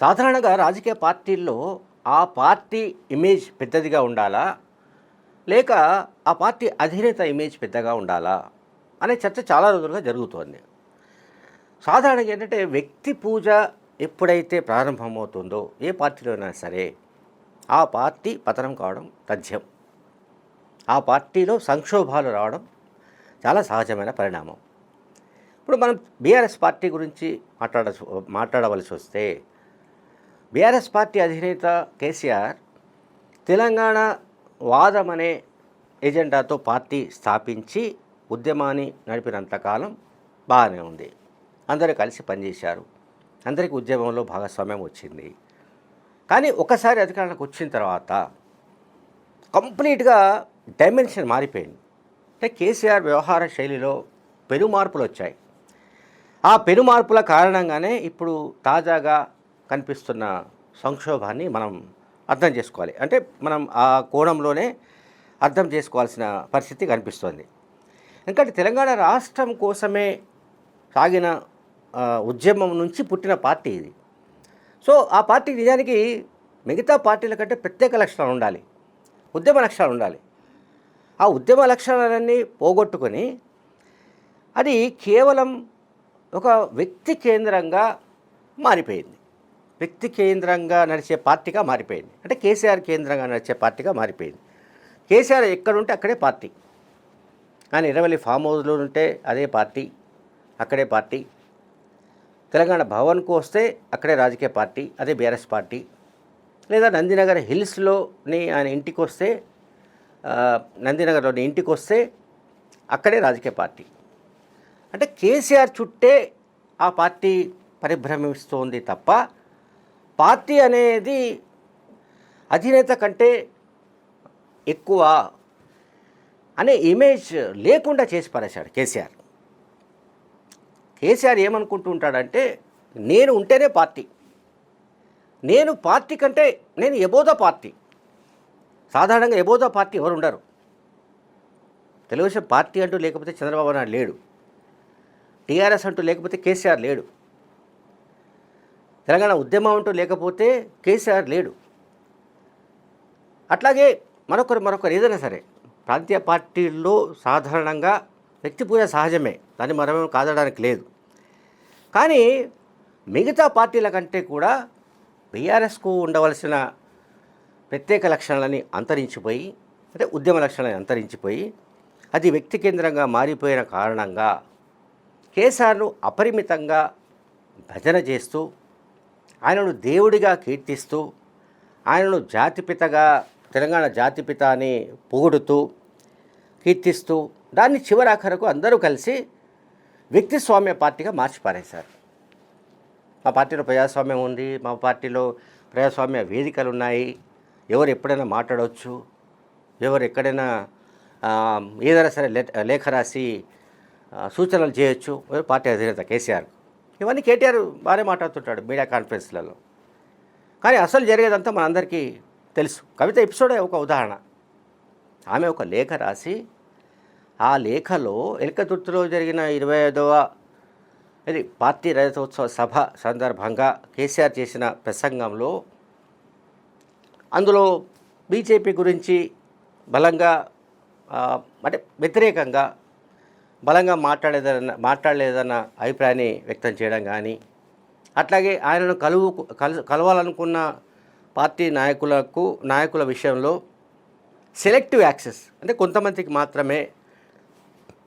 సాధారణంగా రాజకీయ పార్టీల్లో ఆ పార్టీ ఇమేజ్ పెద్దదిగా ఉండాలా? లేక ఆ పార్టీ అధినేత ఇమేజ్ పెద్దగా ఉండాలా? అనే చర్చ చాలా రోజులుగా జరుగుతోంది. సాధారణంగా ఏంటంటే వ్యక్తి పూజ ఎప్పుడైతే ప్రారంభమవుతుందో ఏ పార్టీలోనైనా సరే ఆ పార్టీ పతనం కావడం తథ్యం. ఆ పార్టీలో సంక్షోభాలు రావడం చాలా సహజమైన పరిణామం. ఇప్పుడు మనం బీఆర్ఎస్ పార్టీ గురించి మాట్లాడ మాట్లాడవలసి వస్తే బీఆర్ఎస్ పార్టీ అధినేత కేసీఆర్ తెలంగాణ వాదం అనే ఎజెండాతో పార్టీ స్థాపించి ఉద్యమాన్ని నడిపినంతకాలం బాగానే ఉంది. అందరూ కలిసి పనిచేశారు. అందరికీ ఉద్యమంలో భాగస్వామ్యం వచ్చింది. కానీ ఒకసారి అధికారంలోకి వచ్చిన తర్వాత కంప్లీట్గా డైమెన్షన్ మారిపోయింది. అంటే కేసీఆర్ వ్యవహార శైలిలో పెను మార్పులు వచ్చాయి. ఆ పెను మార్పుల కారణంగానే ఇప్పుడు తాజాగా కనిపిస్తున్న సంక్షోభాన్ని మనం అర్థం చేసుకోవాలి. అంటే మనం ఆ కోణంలోనే అర్థం చేసుకోవాల్సిన పరిస్థితి కనిపిస్తోంది. ఎందుకంటే తెలంగాణ రాష్ట్రం కోసమే సాగిన ఉద్యమం నుంచి పుట్టిన పార్టీ ఇది. సో ఆ పార్టీ నిజానికి మిగతా పార్టీల కంటే ప్రత్యేక లక్షణాలు ఉండాలి. ఉద్యమ లక్షణాలు ఉండాలి. ఆ ఉద్యమ లక్షణాలన్నీ పోగొట్టుకొని అది కేవలం ఒక వ్యక్తి కేంద్రంగా మారిపోయింది. వ్యక్తి కేంద్రంగా నడిచే పార్టీగా మారిపోయింది. అంటే కేసీఆర్ కేంద్రంగా నడిచే పార్టీగా మారిపోయింది. కేసీఆర్ ఎక్కడుంటే అక్కడే పార్టీ. ఆయన ఇరవై ఫామ్ హౌస్లో ఉంటే అదే పార్టీ అక్కడే పార్టీ. తెలంగాణ భవన్కు వస్తే అక్కడే రాజకీయ పార్టీ అదే బీఆర్ఎస్ పార్టీ. లేదా నందినగర్ హిల్స్లోని ఆయన ఇంటికి వస్తే నందినగర్లోని ఇంటికి వస్తే అక్కడే రాజకీయ పార్టీ. అంటే కేసీఆర్ చుట్టే ఆ పార్టీ పరిభ్రమిస్తోంది తప్ప పార్టీ అనేది అధినేత కంటే ఎక్కువ అనే ఇమేజ్ లేకుండా చేసి పారేశాడు కేసీఆర్. కేసీఆర్ ఏమనుకుంటూ ఉంటాడంటే నేను ఉంటేనే పార్టీ. నేను పార్టీ కంటే నేను ఎబోద పార్టీ. సాధారణంగా ఎబోద పార్టీ ఎవరు ఉండరు. తెలుగుదేశం పార్టీ అంటూ లేకపోతే చంద్రబాబు నాయుడు లేడు. టీఆర్ఎస్ అంటూ లేకపోతే కేసీఆర్ లేడు. తెలంగాణ ఉద్యమం అంటూ లేకపోతే కేసీఆర్ లేడు. అట్లాగే మరొకరు మరొకరు ఏదైనా సరే ప్రాంతీయ పార్టీల్లో సాధారణంగా వ్యక్తి పూజ సహజమే దాన్ని మనమేం కాదడానికి లేదు. కానీ మిగతా పార్టీల కంటే కూడా బీఆర్ఎస్కు ఉండవలసిన ప్రత్యేక లక్షణాలని అంతరించిపోయి అంటే ఉద్యమ లక్షణాలని అంతరించిపోయి అది వ్యక్తి కేంద్రంగా మారిపోయిన కారణంగా కేసీఆర్ను అపరిమితంగా భజన చేస్తూ ఆయనను దేవుడిగా కీర్తిస్తూ ఆయనను జాతిపితగా తెలంగాణ జాతిపిత అని పొగుడుతూ కీర్తిస్తూ దాన్ని చివరాఖరకు అందరూ కలిసి వ్యక్తి స్వామ్య పార్టీగా మార్చి పారేశారు మా పార్టీలో ప్రజాస్వామ్యం ఉంది మా పార్టీలో ప్రజాస్వామ్య వేదికలు ఉన్నాయి ఎవరు ఎప్పుడైనా మాట్లాడవచ్చు ఎవరు ఎక్కడైనా ఏదైనా సరే లే- లేఖ రాసి సూచనలు చేయొచ్చు పార్టీ అధినేత కేసీఆర్ ఇవన్నీ కేటీఆర్ బాగానే మాట్లాడుతుంటాడు మీడియా కాన్ఫరెన్స్లలో. కానీ అసలు జరిగేదంతా మనందరికీ తెలుసు. కవిత ఎపిసోడే ఒక ఉదాహరణ. ఆమె ఒక లేఖ రాసి ఆ లేఖలో ఎలకతుర్తిలో జరిగిన ఇరవై ఐదవ ఇది పార్టీ రజతోత్సవ సభ సందర్భంగా కేసీఆర్ చేసిన ప్రసంగంలో అందులో బీజేపీ గురించి బలంగా అంటే వ్యతిరేకంగా బలంగా మాట్లాడేదన్న మాట్లాడలేదన్న అభిప్రాయాన్ని వ్యక్తం చేయడం కానీ అట్లాగే ఆయనను కలువు కలు కలవాలనుకున్న పార్టీ నాయకులకు నాయకుల విషయంలో సెలెక్టివ్ యాక్సెస్ అంటే కొంతమందికి మాత్రమే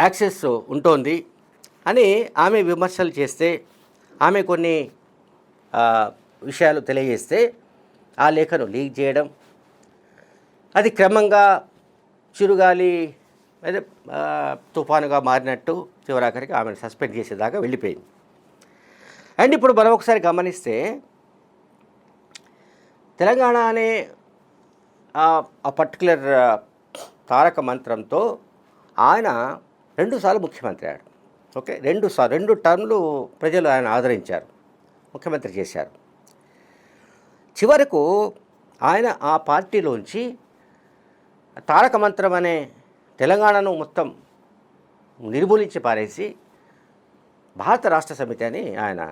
యాక్సెస్ ఉంటుంది అని ఆమె విమర్శలు చేస్తే ఆమె కొన్ని విషయాలు తెలియజేస్తే ఆ లేఖను లీక్ చేయడం అది క్రమంగా చిరుగాలి అదే తుఫానుగా మారినట్టు చివరాఖరికి ఆమెను సస్పెండ్ చేసేదాకా వెళ్ళిపోయింది. అండ్ ఇప్పుడు మనం ఒకసారి గమనిస్తే తెలంగాణ అనే ఆ- ఆ పర్టికులర్ తారక మంత్రంతో ఆయన రెండుసార్లు ముఖ్యమంత్రి అయ్యాడు. ఓకే? రెండు సార్లు రెండు టర్మ్లు ప్రజలు ఆయన ఆదరించారు. ముఖ్యమంత్రి చేశారు. చివరకు ఆయన ఆ పార్టీలోంచి తారక మంత్రం అనే తెలంగాణను మొత్తం నిర్మూలించి పారేసి భారత రాష్ట్ర సమితి అని ఆయన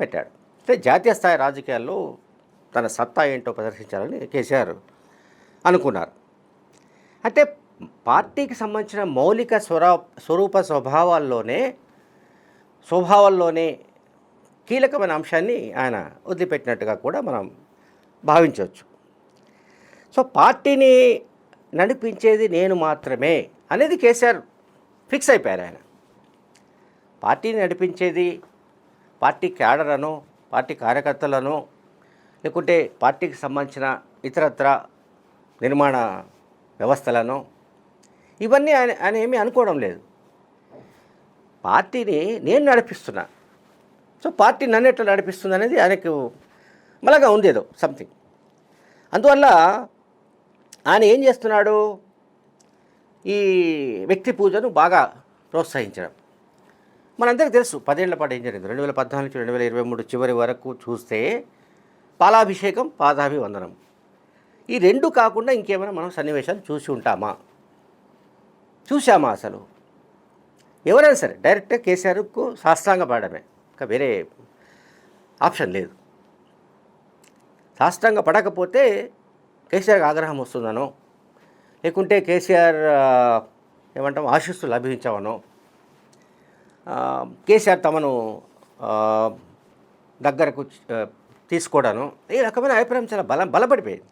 పెట్టాడు. అంటే జాతీయ స్థాయి రాజకీయాల్లో తన సత్తా ఏంటో ప్రదర్శించాలని కేసీఆర్ అనుకున్నారు. అంటే పార్టీకి సంబంధించిన మౌలిక స్వర స్వరూప స్వభావాల్లోనే స్వభావాల్లోనే కీలకమైన అంశాన్ని ఆయన వదిలిపెట్టినట్టుగా కూడా మనం భావించవచ్చు. సో పార్టీని నడిపించేది నేను మాత్రమే అనేది కేసీఆర్ ఫిక్స్ అయిపోయారు ఆయన. పార్టీని నడిపించేది పార్టీ క్యాడర్లను పార్టీ కార్యకర్తలను లేకుంటే పార్టీకి సంబంధించిన ఇతరత్ర నిర్మాణ వ్యవస్థలను ఇవన్నీ ఆయన ఆయన ఏమీ అనుకోవడం లేదు. పార్టీని నేను నడిపిస్తున్నా. సో పార్టీ నన్ను ఎట్లా నడిపిస్తుంది అనేది ఆయనకు బలగా ఉంది ఏదో సంథింగ్ అందువల్ల ఆయన ఏం చేస్తున్నాడు? ఈ వ్యక్తి పూజను బాగా ప్రోత్సహించడం. మనందరికీ తెలుసు పదేళ్ళ పాటు ఏం జరిగింది. రెండు వేల పద్నాలుగు నుంచి రెండు వేల ఇరవై మూడు చివరి వరకు చూస్తే పాలాభిషేకం పాదాభివందనం. ఈ రెండు కాకుండా ఇంకేమైనా మనం సన్నివేశాలు చూసి ఉంటామా? చూసామా అసలు? ఎవరైనా సరే డైరెక్ట్గా కేసీఆర్కు సాష్టాంగ పడమే ఇంకా వేరే ఆప్షన్ లేదు. సాష్టాంగ పడకపోతే కేసీఆర్కి ఆగ్రహం వస్తుందనో లేకుంటే కేసీఆర్ ఏమంటాం ఆశిస్సులు లభించవనో కేసీఆర్ తమను దగ్గరకు తీసుకోవడాను ఈ రకమైన అభిప్రాయం చాలా బలం బలపడిపోయింది.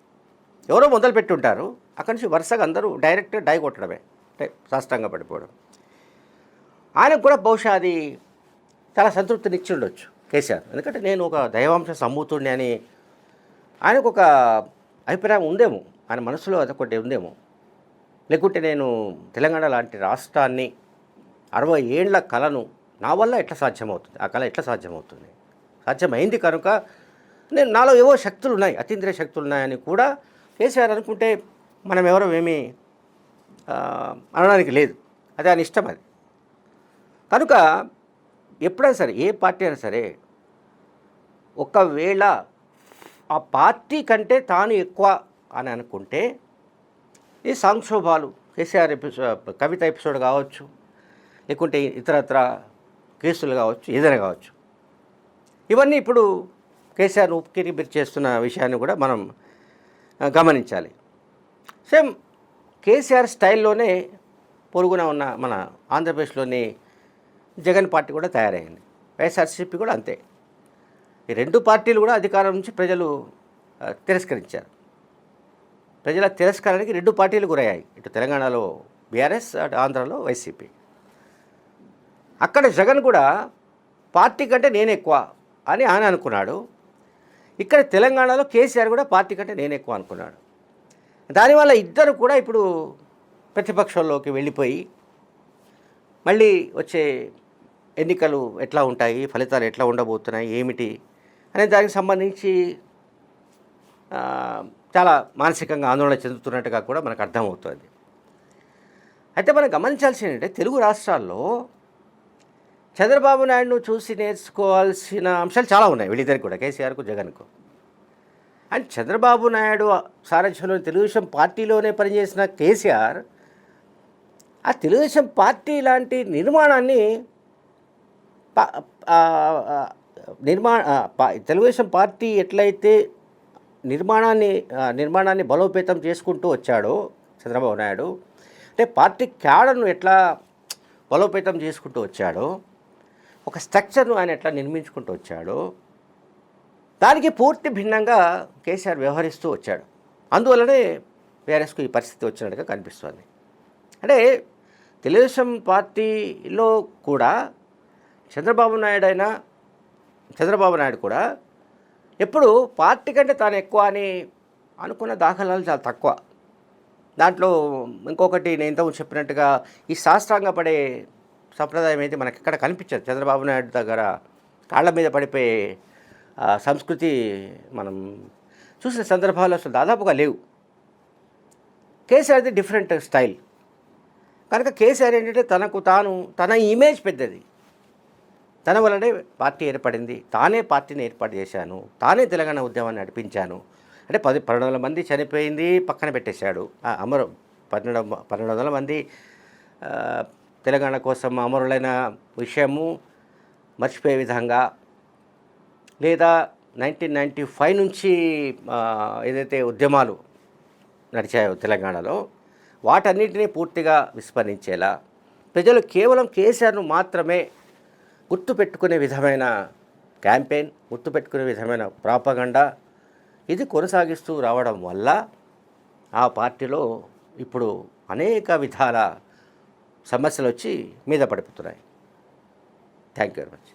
ఎవరో మొదలు పెట్టుంటారు. అక్కడి నుంచి వరుసగా అందరూ డైరెక్ట్ డై కొట్టడమే అంటే సాష్టాంగ పడిపోవడం. ఆయనకు కూడా బహుశా అది చాలా సంతృప్తినిచ్చి ఉండొచ్చు కేసీఆర్. ఎందుకంటే నేను ఒక దైవాంశ సంభూతుడిని అని ఆయనకు ఒక అభిప్రాయం ఉందేమో. ఆయన మనసులో అదొకటి ఉందేమో. లేకుంటే నేను తెలంగాణ లాంటి రాష్ట్రాన్ని అరవై ఏళ్ళ కళను నా వల్ల ఎట్లా సాధ్యమవుతుంది? ఆ కళ ఎట్లా సాధ్యమవుతుంది? సాధ్యమైంది కనుక నేను నాలో ఏవో శక్తులు ఉన్నాయి అతీంద్రియ శక్తులు ఉన్నాయని కూడా కేసీఆర్ అనుకుంటే మనం ఎవరో ఏమీ అనడానికి లేదు. అది ఆయన ఇష్టం అది. కనుక ఎప్పుడైనా సరే ఏ పార్టీ అయినా సరే ఒకవేళ ఆ పార్టీ కంటే తాను ఎక్కువ అని అనుకుంటే ఈ సంక్షోభాలు కేసీఆర్ ఎపిసోడ్ కవిత ఎపిసోడ్ కావచ్చు లేకుంటే ఇతరత్ర కేసులు కావచ్చు ఏదైనా కావచ్చు. ఇవన్నీ ఇప్పుడు కేసీఆర్ ఉప్కిరి చేస్తున్న విషయాన్ని కూడా మనం గమనించాలి. సేమ్ కేసీఆర్ స్టైల్లోనే పొరుగున ఉన్న మన ఆంధ్రప్రదేశ్లోని జగన్ పార్టీ కూడా తయారైంది. వైఎస్ఆర్సీపీ కూడా అంతే. ఈ రెండు పార్టీలు కూడా అధికారం నుంచి ప్రజలు తిరస్కరించారు. ప్రజల తిరస్కారానికి రెండు పార్టీలు గురయ్యాయి. ఇటు తెలంగాణలో బీఆర్ఎస్ అటు ఆంధ్రాలో వైసీపీ. అక్కడ జగన్ కూడా పార్టీ కంటే నేను ఎక్కువ అని ఆయన అనుకున్నాడు. ఇక్కడ తెలంగాణలో కేసీఆర్ కూడా పార్టీ కంటే నేను ఎక్కువ అనుకున్నాడు. దానివల్ల ఇద్దరు కూడా ఇప్పుడు ప్రతిపక్షంలోకి వెళ్ళిపోయి మళ్ళీ వచ్చే ఎన్నికలు ఎట్లా ఉంటాయి ఫలితాలు ఎట్లా ఉండబోతున్నాయి ఏమిటి అనే దానికి సంబంధించి చాలా మానసికంగా ఆందోళన చెందుతున్నట్టుగా కూడా మనకు అర్థమవుతుంది. అయితే మనం గమనించాల్సి ఏంటంటే తెలుగు రాష్ట్రాల్లో చంద్రబాబు నాయుడును చూసి నేర్చుకోవాల్సిన అంశాలు చాలా ఉన్నాయి. వీళ్ళిద్దరికి కూడా కేసీఆర్కు జగన్కు. అండ్ చంద్రబాబు నాయుడు సారథ్యంలో తెలుగుదేశం పార్టీలోనే పనిచేసిన కేసీఆర్ ఆ తెలుగుదేశం పార్టీ లాంటి నిర్మాణాన్ని నిర్మాణ ప- తెలుగుదేశం పార్టీ ఎట్లయితే నిర్మాణాన్ని నిర్మాణాన్ని బలోపేతం చేసుకుంటూ వచ్చాడో చంద్రబాబు నాయుడు అంటే పార్టీ క్యాడర్ను ఎట్లా బలోపేతం చేసుకుంటూ వచ్చాడో ఒక స్ట్రక్చర్ను ఆయన ఎట్లా నిర్మించుకుంటూ వచ్చాడో దానికి పూర్తి భిన్నంగా కేసీఆర్ వ్యవహరిస్తూ వచ్చాడు. అందువల్లనే బీఆర్ఎస్కు ఈ పరిస్థితి వచ్చినట్టుగా కనిపిస్తుంది. అంటే తెలుగుదేశం పార్టీలో కూడా చంద్రబాబు నాయుడు అయినా చంద్రబాబు నాయుడు కూడా ఎప్పుడు పార్టీ కంటే తాను ఎక్కువ అని అనుకున్న దాఖలాలు చాలా తక్కువ. దాంట్లో ఇంకొకటి నేను ఇంతకు చెప్పినట్టుగా ఈ శాస్త్రాంగ పడే సంప్రదాయం అయితే మనకి ఎక్కడ కనిపించదు. చంద్రబాబు నాయుడు దగ్గర కాళ్ళ మీద పడిపోయే సంస్కృతి మనం చూసిన సందర్భాలు అసలు దాదాపుగా లేవు. కేసీఆర్ది డిఫరెంట్ స్టైల్. కనుక కేసీఆర్ ఏంటంటే తనకు తాను తన ఇమేజ్ పెద్దది. తన వల్లనే పార్టీ ఏర్పడింది. తానే పార్టీని ఏర్పాటు చేశాను. తానే తెలంగాణ ఉద్యమాన్ని నడిపించాను. అంటే పది పన్నెండు వందల మంది చనిపోయింది పక్కన పెట్టేశాడు. అమరు పన్నెండు పన్నెండు వందల మంది తెలంగాణ కోసం అమరులైన విషయము మర్చిపోయే విధంగా లేదా నైన్టీన్ నైంటీ ఫైవ్ నుంచి ఏదైతే ఉద్యమాలు నడిచాయో తెలంగాణలో వాటన్నిటినీ పూర్తిగా విస్మరించేలా ప్రజలు కేవలం కేసీఆర్ను మాత్రమే గుర్తుపెట్టుకునే విధమైన క్యాంపెయిన్ గుర్తుపెట్టుకునే విధమైన ప్రాపగండా ఇది కొనసాగిస్తూ రావడం వల్ల ఆ పార్టీలో ఇప్పుడు అనేక విధాల సమస్యలు వచ్చి మీద పడిపోతున్నాయి. Thank you very much